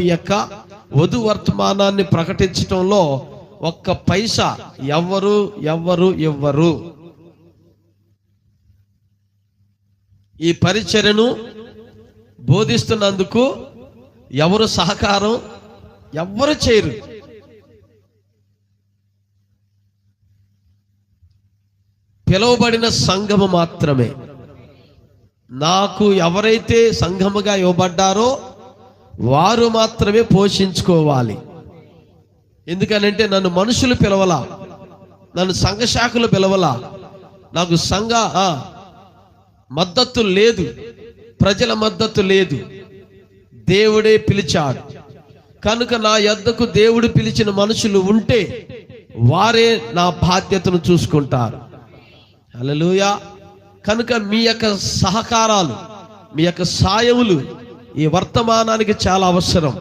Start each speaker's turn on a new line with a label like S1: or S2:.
S1: అనేటువంటి యొక్క వధు వర్తమానాన్ని ప్రకటించటంలో ఒక్క పైసా ఎవ్వరు ఎవ్వరు ఇవ్వరు ఈ పరిచర్యను బోధిస్తున్నందుకు ఎవరు సహకారం? ఎవ్వరు చేయరు. పిలువబడిన సంఘము మాత్రమే. నాకు ఎవరైతే సంఘముగా ఇవ్వబడ్డారో వారు మాత్రమే పోషించుకోవాలి. ఎందుకనంటే నన్ను మనుషులు పిలవలా నన్ను సంఘ శాఖలు పిలవలా నాకు సంఘ మద్దతు లేదు ప్రజల మద్దతు లేదు. దేవుడే పిలిచాడు. కనుక నా యొద్దకు దేవుడు పిలిచిన మనుషులు ఉంటే వారే నా బాధ్యతను చూసుకుంటారు. అలలుయా కనుక మీ యొక్క సహకారాలు మీ యొక్క సాయములు ఈ వర్తమానానికి చాలా అవసరం.